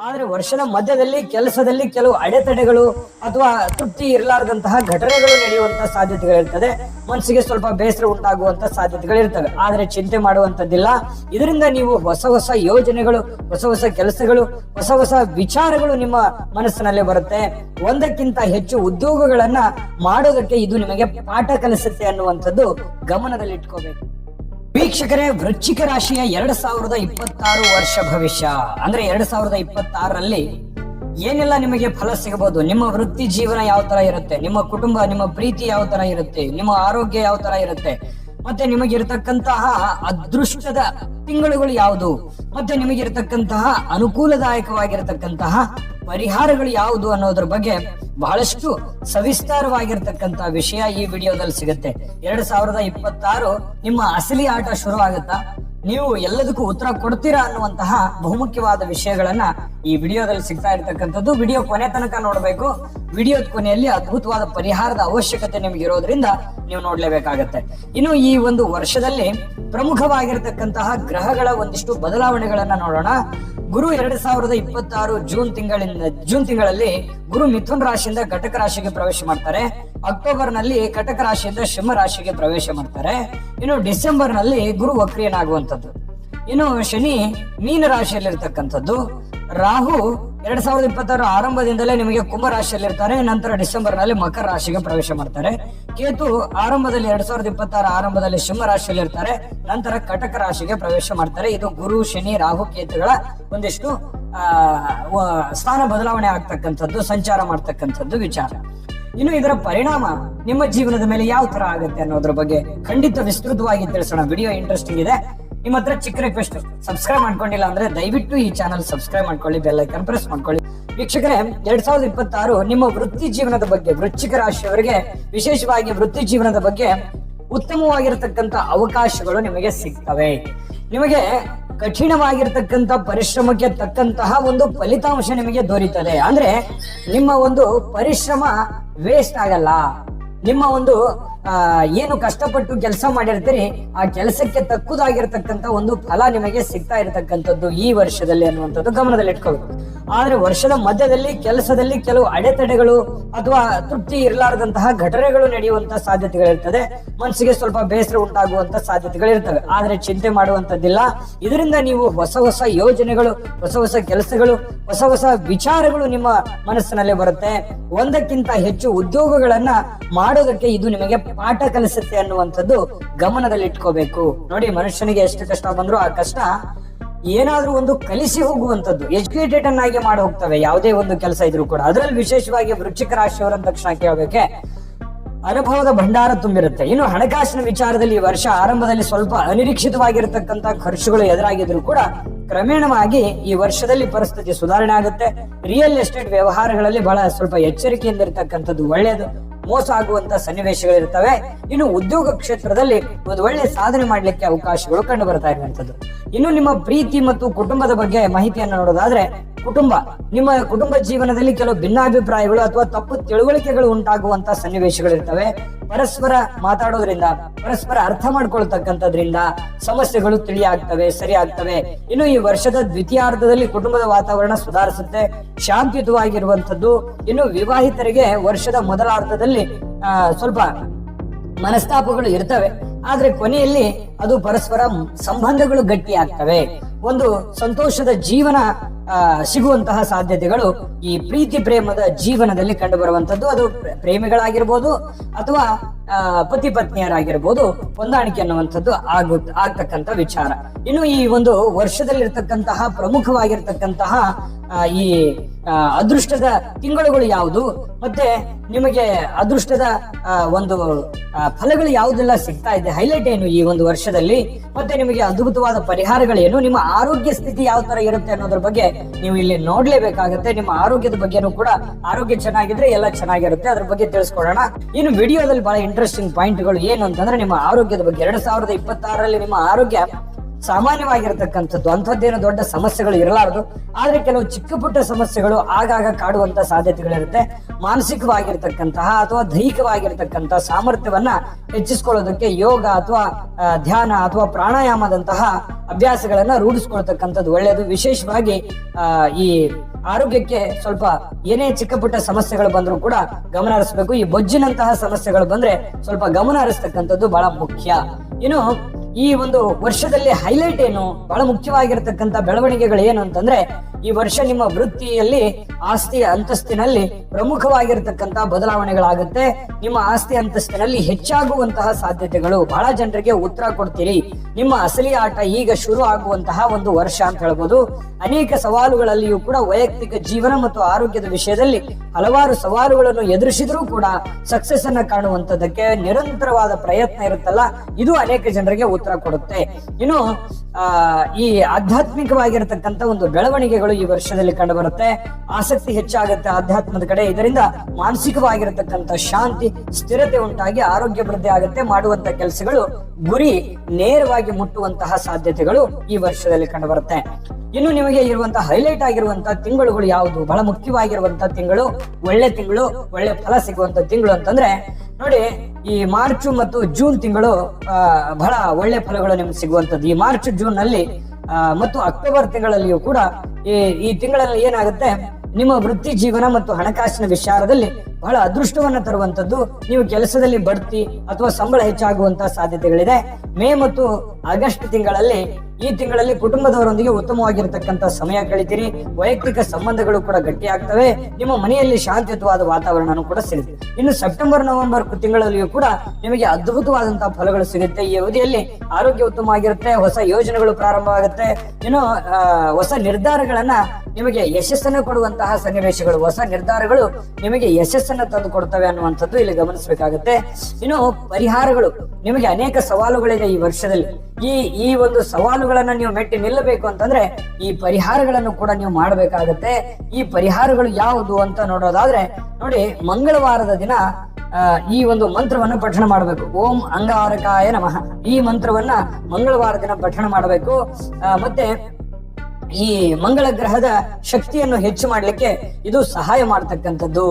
ಆದ್ರೆ ವರ್ಷದ ಮಧ್ಯದಲ್ಲಿ, ಕೆಲಸದಲ್ಲಿ ಕೆಲವು ಅಡೆತಡೆಗಳು ಅಥವಾ ತೃಪ್ತಿ ಇರಲಾರದಂತಹ ಘಟನೆಗಳು ನಡೆಯುವಂತಹ ಸಾಧ್ಯತೆಗಳಿರ್ತದೆ. ಮನಸ್ಸಿಗೆ ಸ್ವಲ್ಪ ಬೇಸರ ಉಂಟಾಗುವಂತ ಸಾಧ್ಯತೆಗಳಿರ್ತವೆ. ಆದ್ರೆ ಚಿಂತೆ ಮಾಡುವಂತದ್ದಿಲ್ಲ ಇದರಿಂದ ನೀವು ಹೊಸ ಹೊಸ ಯೋಜನೆಗಳು, ಹೊಸ ಹೊಸ ಕೆಲಸಗಳು, ಹೊಸ ಹೊಸ ವಿಚಾರಗಳು ನಿಮ್ಮ ಮನಸ್ಸಿನಲ್ಲಿ ಬರುತ್ತೆ. ಒಂದಕ್ಕಿಂತ ಹೆಚ್ಚು ಉದ್ಯೋಗಗಳನ್ನ ಮಾಡೋದಕ್ಕೆ ಇದು ನಿಮಗೆ ಪಾಠ ಕಲಿಸುತ್ತೆ ಅನ್ನುವಂಥದ್ದು ಗಮನದಲ್ಲಿಟ್ಕೋಬೇಕು. ವೀಕ್ಷಕರೇ, ವೃಶ್ಚಿಕ ರಾಶಿಯ ಎರಡ್ ಸಾವಿರದ ಇಪ್ಪತ್ತಾರು ವರ್ಷ ಭವಿಷ್ಯ. ಅಂದ್ರೆ ಎರಡ್ ಸಾವಿರದ ಇಪ್ಪತ್ತಾರರಲ್ಲಿ ಏನೆಲ್ಲ ನಿಮಗೆ ಫಲ ಸಿಗಬಹುದು? ನಿಮ್ಮ ವೃತ್ತಿ ಜೀವನ ಯಾವ ತರ ಇರುತ್ತೆ? ನಿಮ್ಮ ಕುಟುಂಬ, ನಿಮ್ಮ ಪ್ರೀತಿ ಯಾವ ತರ ಇರುತ್ತೆ? ನಿಮ್ಮ ಆರೋಗ್ಯ ಯಾವ ತರ ಇರುತ್ತೆ? ಮತ್ತೆ ನಿಮಗಿರ್ತಕ್ಕಂತಹ ಅದೃಷ್ಟದ ತಿಂಗಳುಗಳು ಯಾವುದು? ಮತ್ತೆ ನಿಮಗಿರ್ತಕ್ಕಂತಹ ಅನುಕೂಲದಾಯಕವಾಗಿರತಕ್ಕಂತಹ ಪರಿಹಾರಗಳು ಯಾವುದು ಅನ್ನೋದ್ರ ಬಗ್ಗೆ ಬಹಳಷ್ಟು ಸವಿಸ್ತಾರವಾಗಿರ್ತಕ್ಕಂತ ವಿಷಯ ಈ ವಿಡಿಯೋದಲ್ಲಿ ಸಿಗುತ್ತೆ. ಎರಡ್ ಸಾವಿರದ ಇಪ್ಪತ್ತಾರು ನಿಮ್ಮ ಅಸಲಿ ಆಟ ಶುರು ಆಗುತ್ತಾ? ನೀವು ಎಲ್ಲದಕ್ಕೂ ಉತ್ತರ ಕೊಡ್ತೀರಾ ಅನ್ನುವಂತಹ ಬಹುಮುಖ್ಯವಾದ ವಿಷಯಗಳನ್ನ ಈ ವಿಡಿಯೋದಲ್ಲಿ ಸಿಗ್ತಾ ಇರತಕ್ಕಂಥದ್ದು. ವಿಡಿಯೋ ಕೊನೆ ತನಕ ನೋಡಬೇಕು. ವಿಡಿಯೋದ ಕೊನೆಯಲ್ಲಿ ಅದ್ಭುತವಾದ ಪರಿಹಾರದ ಅವಶ್ಯಕತೆ ನಿಮ್ಗೆ ಇರೋದ್ರಿಂದ ನೀವು ನೋಡ್ಲೇಬೇಕಾಗತ್ತೆ. ಇನ್ನು ಈ ಒಂದು ವರ್ಷದಲ್ಲಿ ಪ್ರಮುಖವಾಗಿರ್ತಕ್ಕಂತಹ ಗ್ರಹಗಳ ಒಂದಿಷ್ಟು ಬದಲಾವಣೆಗಳನ್ನ ನೋಡೋಣ. ಗುರು ಎರಡ್ ಸಾವಿರದ ಇಪ್ಪತ್ತಾರು ಜೂನ್ ತಿಂಗಳಿಂದ, ಜೂನ್ ತಿಂಗಳಲ್ಲಿ ಗುರು ಮಿಥುನ್ ರಾಶಿಯಿಂದ ಘಟಕ ರಾಶಿಗೆ ಪ್ರವೇಶ ಮಾಡ್ತಾರೆ. ಅಕ್ಟೋಬರ್ನಲ್ಲಿ ಕಟಕ ರಾಶಿಯಿಂದ ಸಿಂಹ ರಾಶಿಗೆ ಪ್ರವೇಶ ಮಾಡ್ತಾರೆ. ಇನ್ನು ಡಿಸೆಂಬರ್ನಲ್ಲಿ ಗುರು ವಕ್ರಿಯನಾಗುವಂಥದ್ದು. ಇನ್ನು ಶನಿ ಮೀನ ರಾಶಿಯಲ್ಲಿರ್ತಕ್ಕಂಥದ್ದು. ರಾಹು ಎರಡ್ ಸಾವಿರದ ಇಪ್ಪತ್ತಾರು ಆರಂಭದಿಂದಲೇ ನಿಮಗೆ ಕುಂಭ ರಾಶಿಯಲ್ಲಿರ್ತಾರೆ ನಂತರ ಡಿಸೆಂಬರ್ನಲ್ಲಿ ಮಕರ ರಾಶಿಗೆ ಪ್ರವೇಶ ಮಾಡ್ತಾರೆ. ಕೇತು ಆರಂಭದಲ್ಲಿ ಎರಡ್ ಸಾವಿರದ ಇಪ್ಪತ್ತಾರು ಆರಂಭದಲ್ಲಿ ಸಿಂಹ ರಾಶಿಯಲ್ಲಿ ಇರ್ತಾರೆ, ನಂತರ ಕಟಕ ರಾಶಿಗೆ ಪ್ರವೇಶ ಮಾಡ್ತಾರೆ. ಇದು ಗುರು, ಶನಿ, ರಾಹು, ಕೇತುಗಳ ಒಂದಿಷ್ಟು, ಆ ಸ್ಥಾನ ಬದಲಾವಣೆ ಆಗ್ತಕ್ಕಂಥದ್ದು, ಸಂಚಾರ ಮಾಡ್ತಕ್ಕಂಥದ್ದು ವಿಚಾರ. ಇನ್ನು ಇದರ ಪರಿಣಾಮ ನಿಮ್ಮ ಜೀವನದ ಮೇಲೆ ಯಾವ ತರ ಆಗುತ್ತೆ ಅನ್ನೋದ್ರ ಬಗ್ಗೆ ಖಂಡಿತ ವಿಸ್ತೃತವಾಗಿ ತಿಳಿಸೋಣ. ವಿಡಿಯೋ ಇಂಟ್ರೆಸ್ಟಿಂಗ್ ಇದೆ. ನಿಮ್ಮ ಹತ್ರ ಚಿಕ್ಕ ರಿಕ್ವೆಸ್ಟ್ ಸಬ್ಸ್ಕ್ರೈಬ್ ಮಾಡ್ಕೊಂಡಿಲ್ಲ ಅಂದ್ರೆ ದಯವಿಟ್ಟು ಈ ಚಾನಲ್ ಸಬ್ಸ್ಕ್ರೈಬ್ ಮಾಡ್ಕೊಳ್ಳಿ ಬೆಲ್ ಐಕನ್ ಪ್ರೆಸ್ ಮಾಡ್ಕೊಳ್ಳಿ. ವೀಕ್ಷಕರೇ, ಎರಡ್ ಸಾವಿರದ ಇಪ್ಪತ್ತಾರು ನಿಮ್ಮ ವೃತ್ತಿ ಜೀವನದ ಬಗ್ಗೆ, ವೃಶ್ಚಿಕ ರಾಶಿಯವರಿಗೆ ವಿಶೇಷವಾಗಿ ವೃತ್ತಿ ಜೀವನದ ಬಗ್ಗೆ ಉತ್ತಮವಾಗಿರತಕ್ಕಂತ ಅವಕಾಶಗಳು ನಿಮಗೆ ಸಿಗ್ತವೆ. ನಿಮಗೆ ಕಠಿಣವಾಗಿರ್ತಕ್ಕಂಥ ಪರಿಶ್ರಮಕ್ಕೆ ತಕ್ಕಂತಹ ಒಂದು ಫಲಿತಾಂಶ ನಿಮಗೆ ದೊರೀತದೆ. ಅಂದ್ರೆ ನಿಮ್ಮ ಒಂದು ಪರಿಶ್ರಮ ವೇಸ್ಟ್ ಆಗಲ್ಲ. ನಿಮ್ಮ ಒಂದು ಏನು ಕಷ್ಟಪಟ್ಟು ಕೆಲಸ ಮಾಡಿರ್ತೀರಿ, ಆ ಕೆಲಸಕ್ಕೆ ತಕ್ಕುದಾಗಿರ್ತಕ್ಕಂಥ ಒಂದು ಫಲ ನಿಮಗೆ ಸಿಗ್ತಾ ಇರತಕ್ಕಂಥದ್ದು ಈ ವರ್ಷದಲ್ಲಿ ಅನ್ನುವಂಥದ್ದು ಗಮನದಲ್ಲಿ ಇಟ್ಕೋಬೇಕು ಆದ್ರೆ ವರ್ಷದ ಮಧ್ಯದಲ್ಲಿ, ಕೆಲಸದಲ್ಲಿ ಕೆಲವು ಅಡೆತಡೆಗಳು ಅಥವಾ ತೃಪ್ತಿ ಇರಲಾರದಂತಹ ಘಟನೆಗಳು ನಡೆಯುವಂತಹ ಸಾಧ್ಯತೆಗಳಿರ್ತದೆ. ಮನಸ್ಸಿಗೆ ಸ್ವಲ್ಪ ಬೇಸರ ಉಂಟಾಗುವಂತ ಸಾಧ್ಯತೆಗಳಿರ್ತವೆ. ಆದ್ರೆ ಚಿಂತೆ ಮಾಡುವಂತದ್ದಿಲ್ಲ ಇದರಿಂದ ನೀವು ಹೊಸ ಹೊಸ ಯೋಜನೆಗಳು, ಹೊಸ ಹೊಸ ಕೆಲಸಗಳು, ಹೊಸ ಹೊಸ ವಿಚಾರಗಳು ನಿಮ್ಮ ಮನಸ್ಸಿನಲ್ಲಿ ಬರುತ್ತೆ. ಒಂದಕ್ಕಿಂತ ಹೆಚ್ಚು ಉದ್ಯೋಗಗಳನ್ನ ಮಾಡೋದಕ್ಕೆ ಇದು ನಿಮಗೆ ಪಾಠ ಕಲಿಸುತ್ತೆ ಅನ್ನುವಂಥದ್ದು ಗಮನದಲ್ಲಿ ಇಟ್ಕೋಬೇಕು. ನೋಡಿ, ಮನುಷ್ಯನಿಗೆ ಎಷ್ಟು ಕಷ್ಟ ಬಂದ್ರು ಆ ಕಷ್ಟ ಏನಾದ್ರೂ ಒಂದು ಕಲಿಸಿ ಹೋಗುವಂತದ್ದು ಎಜುಕೇಟೆಡ್ ಅನ್ನಾಗಿ ಮಾಡಿ ಹೋಗ್ತವೆ. ಯಾವುದೇ ಒಂದು ಕೆಲಸ ಇದ್ರೂ ಕೂಡ. ಅದರಲ್ಲಿ ವಿಶೇಷವಾಗಿ ವೃಶ್ಚಿಕ ರಾಶಿಯವರ ತಕ್ಷಣ ಕೇಳಬೇಕೆ. ಅನುಭವದ ಭಂಡಾರ ತುಂಬಿರುತ್ತೆ. ಇನ್ನು ಹಣಕಾಸಿನ ವಿಚಾರದಲ್ಲಿ ಈ ವರ್ಷ ಆರಂಭದಲ್ಲಿ ಸ್ವಲ್ಪ ಅನಿರೀಕ್ಷಿತವಾಗಿರತಕ್ಕಂತ ಖರ್ಚುಗಳು ಎದುರಾಗಿದ್ರು ಕೂಡ ಕ್ರಮೇಣವಾಗಿ ಈ ವರ್ಷದಲ್ಲಿ ಪರಿಸ್ಥಿತಿ ಸುಧಾರಣೆ ಆಗುತ್ತೆ. ರಿಯಲ್ ಎಸ್ಟೇಟ್ ವ್ಯವಹಾರಗಳಲ್ಲಿ ಬಹಳ ಸ್ವಲ್ಪ ಎಚ್ಚರಿಕೆಯಿಂದ ಇರತಕ್ಕಂಥದ್ದು ಒಳ್ಳೆಯದು ಮೋಸ ಆಗುವಂತ ಸನ್ನಿವೇಶಗಳಿರ್ತವೆ ಇನ್ನು ಉದ್ಯೋಗ ಕ್ಷೇತ್ರದಲ್ಲಿ ಒಂದು ಒಳ್ಳೆ ಸಾಧನೆ ಮಾಡಲಿಕ್ಕೆ ಅವಕಾಶಗಳು ಕಂಡು ಬರ್ತಾ ಇರುವಂತದ್ದು ಇನ್ನು ನಿಮ್ಮ ಪ್ರೀತಿ ಮತ್ತು ಕುಟುಂಬದ ಬಗ್ಗೆ ಮಾಹಿತಿಯನ್ನು ನೋಡೋದಾದ್ರೆ ಕುಟುಂಬ. ನಿಮ್ಮ ಕುಟುಂಬ ಜೀವನದಲ್ಲಿ ಕೆಲವು ಭಿನ್ನಾಭಿಪ್ರಾಯಗಳು ಅಥವಾ ತಪ್ಪು ತಿಳುವಳಿಕೆಗಳು ಉಂಟಾಗುವಂತ ಸನ್ನಿವೇಶಗಳಿರ್ತವೆ. ಪರಸ್ಪರ ಮಾತಾಡೋದ್ರಿಂದ ಪರಸ್ಪರ ಅರ್ಥ ಮಾಡ್ಕೊಳ್ತಕ್ಕಂಥದ್ರಿಂದ ಸಮಸ್ಯೆಗಳು ತಿಳಿಯಾಗ್ತವೆ ಸರಿ ಆಗ್ತವೆ ಇನ್ನು ಈ ವರ್ಷದ ದ್ವಿತೀಯಾರ್ಧದಲ್ಲಿ ಕುಟುಂಬದ ವಾತಾವರಣ ಸುಧಾರಿಸುತ್ತೆ ಶಾಂತಿಯುತವಾಗಿರುವಂತದ್ದು ಇನ್ನು ವಿವಾಹಿತರಿಗೆ ವರ್ಷದ ಮೊದಲಾರ್ಧದಲ್ಲಿ ಆ, ಸ್ವಲ್ಪ ಮನಸ್ತಾಪಗಳು ಇರ್ತವೆ. ಆದ್ರೆ ಕೊನೆಯಲ್ಲಿ ಅದು ಪರಸ್ಪರ ಸಂಬಂಧಗಳು ಗಟ್ಟಿ ಆಗ್ತವೆ ಒಂದು ಸಂತೋಷದ ಜೀವನ ಸಿಗುವಂತಹ ಸಾಧ್ಯತೆಗಳು ಈ ಪ್ರೀತಿ ಪ್ರೇಮದ ಜೀವನದಲ್ಲಿ ಕಂಡು ಬರುವಂತದ್ದು ಅದು ಪ್ರ- ಪ್ರೇಮಿಗಳಾಗಿರ್ಬೋದು ಅಥವಾ ಪತಿ ಪತ್ನಿಯರಾಗಿರ್ಬೋದು ಹೊಂದಾಣಿಕೆ ಅನ್ನುವಂಥದ್ದು ಆಗು ಆಗ್ತಕ್ಕಂಥ ವಿಚಾರ. ಇನ್ನು ಈ ಒಂದು ವರ್ಷದಲ್ಲಿರ್ತಕ್ಕಂತಹ, ಪ್ರಮುಖವಾಗಿರ್ತಕ್ಕಂತಹ ಈ ಅದೃಷ್ಟದ ತಿಂಗಳುಗಳು ಯಾವುದು? ಮತ್ತೆ ನಿಮಗೆ ಅದೃಷ್ಟದ ಒಂದು ಫಲಗಳು ಯಾವುದೆಲ್ಲ ಸಿಗ್ತಾ ಇದೆ? ಹೈಲೈಟ್ ಏನು ಈ ಒಂದು ವರ್ಷದಲ್ಲಿ? ಮತ್ತೆ ನಿಮಗೆ ಅದ್ಭುತವಾದ ಪರಿಹಾರಗಳೇನು? ನಿಮ್ಮ ಆರೋಗ್ಯ ಸ್ಥಿತಿ ಯಾವ ತರ ಇರುತ್ತೆ ಅನ್ನೋದ್ರ ಬಗ್ಗೆ ನೀವು ಇಲ್ಲಿ ನೋಡ್ಲೇಬೇಕಾಗತ್ತೆ. ನಿಮ್ಮ ಆರೋಗ್ಯದ ಬಗ್ಗೆನೂ ಕೂಡ ಆರೋಗ್ಯ ಚೆನ್ನಾಗಿದ್ರೆ ಎಲ್ಲ ಚೆನ್ನಾಗಿರುತ್ತೆ. ಅದ್ರ ಬಗ್ಗೆ ತಿಳಿಸ್ಕೊಡೋಣ ಇನ್ನು ವಿಡಿಯೋದಲ್ಲಿ ಬಹಳ ಇಂಟ್ರೆಸ್ಟಿಂಗ್ ಪಾಯಿಂಟ್ಗಳು ಏನು ಅಂತಂದ್ರೆ ನಿಮ್ಮ ಆರೋಗ್ಯದ ಬಗ್ಗೆ. ಎರಡ್ ಸಾವಿರದ ಇಪ್ಪತ್ತಾರರಲ್ಲಿ ನಿಮ್ಮ ಆರೋಗ್ಯ ಸಾಮಾನ್ಯವಾಗಿರ್ತಕ್ಕಂಥದ್ದು, ಅಂಥದ್ದೇನು ದೊಡ್ಡ ಸಮಸ್ಯೆಗಳು ಇರಲಾರದು. ಆದರೆ ಕೆಲವು ಚಿಕ್ಕ ಪುಟ್ಟ ಸಮಸ್ಯೆಗಳು ಆಗಾಗ ಕಾಡುವಂತ ಸಾಧ್ಯತೆಗಳಿರುತ್ತೆ. ಮಾನಸಿಕವಾಗಿರ್ತಕ್ಕಂತಹ ಅಥವಾ ದೈಹಿಕವಾಗಿರ್ತಕ್ಕಂತಹ ಸಾಮರ್ಥ್ಯವನ್ನ ಹೆಚ್ಚಿಸ್ಕೊಳ್ಳೋದಕ್ಕೆ ಯೋಗ ಅಥವಾ ಧ್ಯಾನ ಅಥವಾ ಪ್ರಾಣಾಯಾಮದಂತಹ ಅಭ್ಯಾಸಗಳನ್ನ ರೂಢಿಸ್ಕೊಳ್ತಕ್ಕಂಥದ್ದು ಒಳ್ಳೆಯದು ವಿಶೇಷವಾಗಿ ಈ ಆರೋಗ್ಯಕ್ಕೆ ಸ್ವಲ್ಪ ಏನೇ ಚಿಕ್ಕ ಪುಟ್ಟ ಸಮಸ್ಯೆಗಳು ಬಂದರೂ ಕೂಡ ಗಮನ ಹರಿಸಬೇಕು. ಈ ಬೊಜ್ಜಿನಂತಹ ಸಮಸ್ಯೆಗಳು ಬಂದ್ರೆ ಸ್ವಲ್ಪ ಗಮನ ಹರಿಸ್ತಕ್ಕಂಥದ್ದು ಬಹಳ ಮುಖ್ಯ. ಇನ್ನು ಈ ಒಂದು ವರ್ಷದಲ್ಲಿ ಹೈಲೈಟ್ ಏನು, ಬಹಳ ಮುಖ್ಯವಾಗಿರತಕ್ಕಂತ ಬೆಳವಣಿಗೆಗಳು ಏನು ಅಂತಂದ್ರೆ, ಈ ವರ್ಷ ನಿಮ್ಮ ವೃತ್ತಿಯಲ್ಲಿ, ಆಸ್ತಿ ಅಂತಸ್ತಿನಲ್ಲಿ ಪ್ರಮುಖವಾಗಿರತಕ್ಕಂತ ಬದಲಾವಣೆಗಳಾಗುತ್ತೆ. ನಿಮ್ಮ ಆಸ್ತಿ ಅಂತಸ್ತಿನಲ್ಲಿ ಹೆಚ್ಚಾಗುವಂತಹ ಸಾಧ್ಯತೆಗಳು, ಬಹಳ ಜನರಿಗೆ ಉತ್ತರ ಕೊಡ್ತೀರಿ. ನಿಮ್ಮ ಅಸಲಿ ಆಟ ಈಗ ಶುರು ಆಗುವಂತಹ ಒಂದು ವರ್ಷ ಅಂತ ಹೇಳ್ಬೋದು. ಅನೇಕ ಸವಾಲುಗಳಲ್ಲಿಯೂ ಕೂಡ ವೈಯಕ್ತಿಕ ಜೀವನ ಮತ್ತು ಆರೋಗ್ಯದ ವಿಷಯದಲ್ಲಿ ಹಲವಾರು ಸವಾಲುಗಳನ್ನು ಎದುರಿಸಿದ್ರೂ ಕೂಡ ಸಕ್ಸಸ್ ಅನ್ನ ಕಾಣುವಂತದಕ್ಕೆ ನಿರಂತರವಾದ ಪ್ರಯತ್ನ ಇರುತ್ತಲ್ಲ. ಇದು ಅನೇಕ ಜನರಿಗೆ ಉತ್ತರ ಕೊಡುತ್ತೆ. ಇನ್ನು, ಆ, ಈ ಆಧ್ಯಾತ್ಮಿಕವಾಗಿರತಕ್ಕಂತ ಒಂದು ಬೆಳವಣಿಗೆಗಳು ಈ ವರ್ಷದಲ್ಲಿ ಕಂಡು ಬರುತ್ತೆ ಆಸಕ್ತಿ ಹೆಚ್ಚಾಗುತ್ತೆ ಆಧ್ಯಾತ್ಮದ ಕಡೆ. ಇದರಿಂದ ಮಾನಸಿಕವಾಗಿರತಕ್ಕಂತ ಶಾಂತಿ, ಸ್ಥಿರತೆ ಉಂಟಾಗಿ ಆರೋಗ್ಯ ವೃದ್ಧಿ ಆಗುತ್ತೆ. ಮಾಡುವಂತ ಕೆಲಸಗಳು ಗುರಿ ನೇರವಾಗಿ ಮುಟ್ಟುವಂತಹ ಸಾಧ್ಯತೆಗಳು ಈ ವರ್ಷದಲ್ಲಿ ಕಂಡು ಬರುತ್ತೆ ಇನ್ನು ನಿಮಗೆ ಇರುವಂತಹ ಹೈಲೈಟ್ ಆಗಿರುವಂತಹ ತಿಂಗಳುಗಳು ಯಾವುದು? ಬಹಳ ಮುಖ್ಯವಾಗಿರುವಂತಹ ತಿಂಗಳು, ಒಳ್ಳೆ ತಿಂಗಳು, ಒಳ್ಳೆ ಫಲ ಸಿಗುವಂತ ತಿಂಗಳು ಅಂತಂದ್ರೆ, ನೋಡಿ, ಈ ಮಾರ್ಚ್ ಮತ್ತು ಜೂನ್ ತಿಂಗಳು ಬಹಳ ಒಳ್ಳೆ ಫಲಗಳು ನಿಮ್ಗೆ ಸಿಗುವಂತದ್ದು ಈ ಮಾರ್ಚ್ ಜೂನ್ನಲ್ಲಿ ಮತ್ತು ಅಕ್ಟೋಬರ್ ತಿಂಗಳಲ್ಲಿಯೂ ಕೂಡ ಈ ಈ ತಿಂಗಳಲ್ಲಿ ಏನಾಗುತ್ತೆ? ನಿಮ್ಮ ವೃತ್ತಿ ಜೀವನ ಮತ್ತು ಹಣಕಾಸಿನ ವಿಚಾರದಲ್ಲಿ ಬಹಳ ಅದೃಷ್ಟವನ್ನ ತರುವಂತದ್ದು ನೀವು ಕೆಲಸದಲ್ಲಿ ಬಡ್ತಿ ಅಥವಾ ಸಂಬಳ ಹೆಚ್ಚಾಗುವಂತಹ ಸಾಧ್ಯತೆಗಳಿದೆ. ಮೇ ಮತ್ತು ಆಗಸ್ಟ್ ತಿಂಗಳಲ್ಲಿ ಈ ತಿಂಗಳಲ್ಲಿ ಕುಟುಂಬದವರೊಂದಿಗೆ ಉತ್ತಮವಾಗಿರತಕ್ಕಂತ ಸಮಯ ಕಳಿತೀರಿ. ವೈಯಕ್ತಿಕ ಸಂಬಂಧಗಳು ಕೂಡ ಗಟ್ಟಿಯಾಗ್ತವೆ ನಿಮ್ಮ ಮನೆಯಲ್ಲಿ ಶಾಂತಿಯುತವಾದ ವಾತಾವರಣನೂ ಕೂಡ ಸಿಗುತ್ತೆ. ಇನ್ನು ಸೆಪ್ಟೆಂಬರ್ ನವೆಂಬರ್ ತಿಂಗಳಲ್ಲಿಯೂ ಕೂಡ ನಿಮಗೆ ಅದ್ಭುತವಾದಂತಹ ಫಲಗಳು ಸಿಗುತ್ತೆ. ಈ ಅವಧಿಯಲ್ಲಿ ಆರೋಗ್ಯ ಉತ್ತಮವಾಗಿರುತ್ತೆ ಹೊಸ ಯೋಜನೆಗಳು ಪ್ರಾರಂಭವಾಗುತ್ತೆ. ಇನ್ನು ಆ, ಹೊಸ ನಿರ್ಧಾರಗಳನ್ನ ನಿಮಗೆ ಯಶಸ್ಸನ್ನು ಕೊಡುವಂತಹ ಸನ್ನಿವೇಶಗಳು ಹೊಸ ನಿರ್ಧಾರಗಳು ನಿಮಗೆ ಯಶಸ್ಸನ್ನು ತಂದು ಕೊಡ್ತವೆ ಅನ್ನುವಂಥದ್ದು ಇಲ್ಲಿ ಗಮನಿಸಬೇಕಾಗುತ್ತೆ. ಇನ್ನು ಪರಿಹಾರಗಳು, ನಿಮಗೆ ಅನೇಕ ಸವಾಲುಗಳಿದೆ ಈ ವರ್ಷದಲ್ಲಿ. ಈ ಈ ಒಂದು ಸವಾಲುಗಳನ್ನ ನೀವು ಮೆಟ್ಟಿ ನಿಲ್ಲಬೇಕು ಅಂತಂದ್ರೆ ಈ ಪರಿಹಾರಗಳನ್ನು ಕೂಡ ನೀವು ಮಾಡಬೇಕಾಗತ್ತೆ. ಈ ಪರಿಹಾರಗಳು ಯಾವುದು ಅಂತ ನೋಡೋದಾದ್ರೆ, ನೋಡಿ, ಮಂಗಳವಾರದ ದಿನ ಈ ಒಂದು ಮಂತ್ರವನ್ನ ಪಠಣ ಮಾಡಬೇಕು. ಓಂ ಅಂಗಾರಕಾಯ ನಮಃ. ಈ ಮಂತ್ರವನ್ನ ಮಂಗಳವಾರ ದಿನ ಪಠಣ ಮಾಡಬೇಕು. ಮತ್ತೆ ಈ ಮಂಗಳ ಗ್ರಹದ ಶಕ್ತಿಯನ್ನು ಹೆಚ್ಚು ಮಾಡಲಿಕ್ಕೆ ಇದು ಸಹಾಯ ಮಾಡತಕ್ಕಂಥದ್ದು.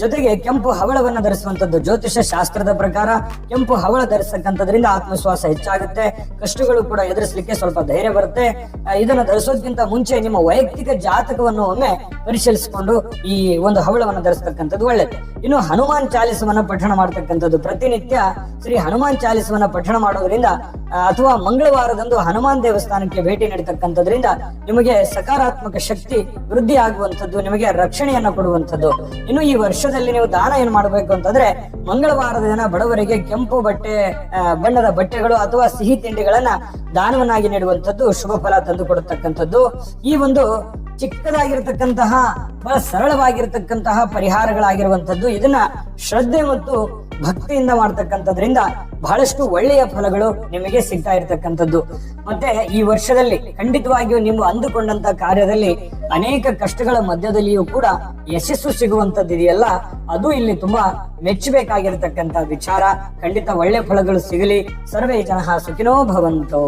ಜೊತೆಗೆ ಕೆಂಪು ಹವಳವನ್ನು ಧರಿಸುವಂತದ್ದು ಜ್ಯೋತಿಷ ಶಾಸ್ತ್ರದ ಪ್ರಕಾರ ಕೆಂಪು ಹವಳ ಧರಿಸತಕ್ಕಂಥದ್ರಿಂದ ಆತ್ಮವಿಶ್ವಾಸ ಹೆಚ್ಚಾಗುತ್ತೆ. ಕಷ್ಟಗಳು ಕೂಡ ಎದುರಿಸಲಿಕ್ಕೆ ಸ್ವಲ್ಪ ಧೈರ್ಯ ಬರುತ್ತೆ. ಇದನ್ನು ಧರಿಸೋದ್ಕಿಂತ ಮುಂಚೆ ನಿಮ್ಮ ವೈಯಕ್ತಿಕ ಜಾತಕವನ್ನು ಒಮ್ಮೆ ಪರಿಶೀಲಿಸಿಕೊಂಡು ಈ ಒಂದು ಹವಳವನ್ನು ಧರಿಸತಕ್ಕಂಥದ್ದು ಒಳ್ಳೆಯದು ಇನ್ನು ಹನುಮಾನ್ ಚಾಲಿಸವನ್ನ ಪಠಣ ಮಾಡತಕ್ಕಂಥದ್ದು ಪ್ರತಿನಿತ್ಯ ಶ್ರೀ ಹನುಮಾನ್ ಚಾಲಿಸವನ್ನ ಪಠಣ ಮಾಡೋದ್ರಿಂದ ಅಥವಾ ಮಂಗಳವಾರದಂದು ಹನುಮಾನ್ ದೇವಸ್ಥಾನಕ್ಕೆ ಭೇಟಿ ನೀಡತಕ್ಕಂಥದ್ರಿಂದ ನಿಮಗೆ ಸಕಾರಾತ್ಮಕ ಶಕ್ತಿ ವೃದ್ಧಿ ಆಗುವಂಥದ್ದು ನಿಮಗೆ ರಕ್ಷಣೆಯನ್ನ ಕೊಡುವಂಥದ್ದು. ಇನ್ನು ಈ ವರ್ಷದಲ್ಲಿ ನೀವು ದಾನ ಏನ್ ಮಾಡಬೇಕು ಅಂತಂದ್ರೆ ಮಂಗಳವಾರದ ದಿನ ಬಡವರಿಗೆ ಕೆಂಪು ಬಟ್ಟೆ ಬಣ್ಣದ ಬಟ್ಟೆಗಳು ಅಥವಾ ಸಿಹಿ ತಿಂಡಿಗಳನ್ನ ದಾನವನ್ನಾಗಿ ನೀಡುವಂಥದ್ದು ಶುಭ ಫಲ ತಂದು ಕೊಡತಕ್ಕಂಥದ್ದು ಈ ಒಂದು ಚಿಕ್ಕದಾಗಿರ್ತಕ್ಕಂತಹ, ಬಹಳ ಸರಳವಾಗಿರ್ತಕ್ಕಂತಹ ಪರಿಹಾರಗಳಾಗಿರುವಂಥದ್ದು. ಇದನ್ನ ಶ್ರದ್ಧೆ ಮತ್ತು ಭಕ್ತಿಯಿಂದ ಮಾಡ್ತಕ್ಕಂಥದ್ರಿಂದ ಬಹಳಷ್ಟು ಒಳ್ಳೆಯ ಫಲಗಳು ನಿಮಗೆ ಸಿಗ್ತಾ ಇರತಕ್ಕಂಥದ್ದು. ಮತ್ತೆ ಈ ವರ್ಷದಲ್ಲಿ ಖಂಡಿತವಾಗಿಯೂ ನೀವು ಅಂದುಕೊಂಡಂತ ಕಾರ್ಯದಲ್ಲಿ ಅನೇಕ ಕಷ್ಟಗಳ ಮಧ್ಯದಲ್ಲಿಯೂ ಕೂಡ ಯಶಸ್ಸು ಸಿಗುವಂತದ್ದು ಇದೆಯಲ್ಲ? ಅದು ಇಲ್ಲಿ ತುಂಬಾ ಮೆಚ್ಚಬೇಕಾಗಿರತಕ್ಕಂತ ವಿಚಾರ. ಖಂಡಿತ ಒಳ್ಳೆ ಫಲಗಳು ಸಿಗಲಿ. ಸರ್ವೇ ಜನ ಸುಖಿನೋ ಭವಂತು.